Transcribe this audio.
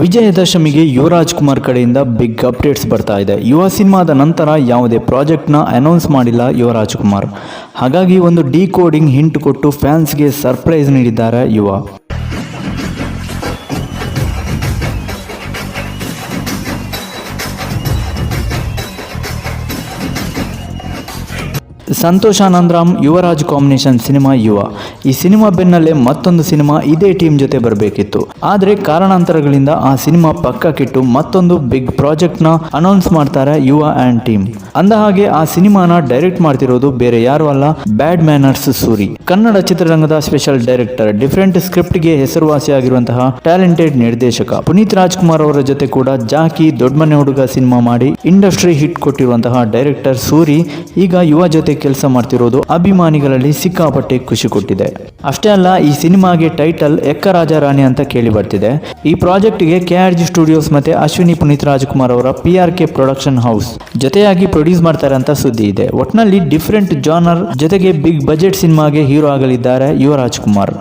ವಿಜಯದಶಮಿಗೆ ಯುವರಾಜ್ ಕುಮಾರ್ ಕಡೆಯಿಂದ big updates ಬರ್ತಾ ಇದೆ. ಯುವ ಸಿನಿಮಾದ ನಂತರ ಯಾವುದೇ ಪ್ರಾಜೆಕ್ಟ್ನ ಅನೌನ್ಸ್ ಮಾಡಿಲ್ಲ ಯುವರಾಜ್ ಕುಮಾರ್. ಹಾಗಾಗಿ ಒಂದು ಡಿಕೋಡಿಂಗ್ ಹಿಂಟ್ ಕೊಟ್ಟು ಫ್ಯಾನ್ಸ್ಗೆ ಸರ್ಪ್ರೈಸ್ ನೀಡಿದ್ದಾರೆ ಯುವ. Santhosh Anandram Yuvaraj combination cinema Yuva. ಈ ಸಿನಿಮಾ ಬೆನ್ನಲ್ಲೇ ಮತ್ತೊಂದು ಸಿನಿಮಾ ಇದೇ ಟೀಮ್ ಜೊತೆ ಬರಬೇಕಿತ್ತು. ಆದರೆ ಕಾರಣಾಂತರಗಳಿಂದ ಆ ಸಿನಿಮಾ ಪಕ್ಕಕ್ಕಿಟ್ಟು ಮತ್ತೊಂದು ಬಿಗ್ ಪ್ರಾಜೆಕ್ಟ್ನ ಅನೌನ್ಸ್ ಮಾಡ್ತಾರೆ ಯುವ ಆ್ಯಂಡ್ ಟೀಮ್. ಅಂದ ಹಾಗೆ ಆ ಸಿನಿಮಾನ ಡೈರೆಕ್ಟ್ ಮಾಡ್ತಿರೋದು ಬೇರೆ ಯಾರು ಅಲ್ಲ, ಬ್ಯಾಡ್ ಮ್ಯಾನರ್ಸ್ ಸೂರಿ. ಕನ್ನಡ ಚಿತ್ರರಂಗದ ಸ್ಪೆಷಲ್ ಡೈರೆಕ್ಟರ್, ಡಿಫರೆಂಟ್ ಸ್ಕ್ರಿಪ್ಟ್ಗೆ ಹೆಸರುವಾಸಿಯಾಗಿರುವಂತಹ ಟ್ಯಾಲೆಂಟೆಡ್ ನಿರ್ದೇಶಕ ಪುನೀತ್ ರಾಜ್ಕುಮಾರ್ ಅವರ ಜೊತೆ ಕೂಡ ಜಾಕಿ, ದೊಡ್ಡಮನೆ ಹುಡುಗ ಸಿನಿಮಾ ಮಾಡಿ ಇಂಡಸ್ಟ್ರಿ ಹಿಟ್ ಕೊಟ್ಟಿರುವಂತಹ ಡೈರೆಕ್ಟರ್ ಸೂರಿ. ಈಗ ಯುವ ಜೊತೆ ಕೆಲಸ ಮಾಡ್ತಿರೋದು ಅಭಿಮಾನಿಗಳಲ್ಲಿ ಸಿಕ್ಕಾಪಟ್ಟೆ ಖುಷಿ ಕೊಟ್ಟಿದೆ. ಅಷ್ಟೇ ಅಲ್ಲ, ಈ ಸಿನಿಮಾಗೆ ಟೈಟಲ್ ಎಕ್ಕ ರಾಜ ರಾಣಿ ಅಂತ ಕೇಳಿ ಬರ್ತಿದೆ. ಈ ಪ್ರಾಜೆಕ್ಟ್ಗೆ ಕೆ ಆರ್ ಜಿ ಸ್ಟುಡಿಯೋಸ್ ಮತ್ತೆ ಅಶ್ವಿನಿ ಪುನೀತ್ ರಾಜ್ಕುಮಾರ್ ಅವರ P R K production house ಜೊತೆಯಾಗಿ ಪ್ರೊಡ್ಯೂಸ್ ಮಾಡ್ತಾರೆ ಅಂತ ಸುದ್ದಿ ಇದೆ. ಒಟ್ನಲ್ಲಿ ಡಿಫರೆಂಟ್ ಜಾನರ್ ಜೊತೆಗೆ ಬಿಗ್ ಬಜೆಟ್ ಸಿನಿಮಾಗೆ ಹೀರೋ ಆಗಲಿದ್ದಾರೆ ಯುವರಾಜ್ ಕುಮಾರ್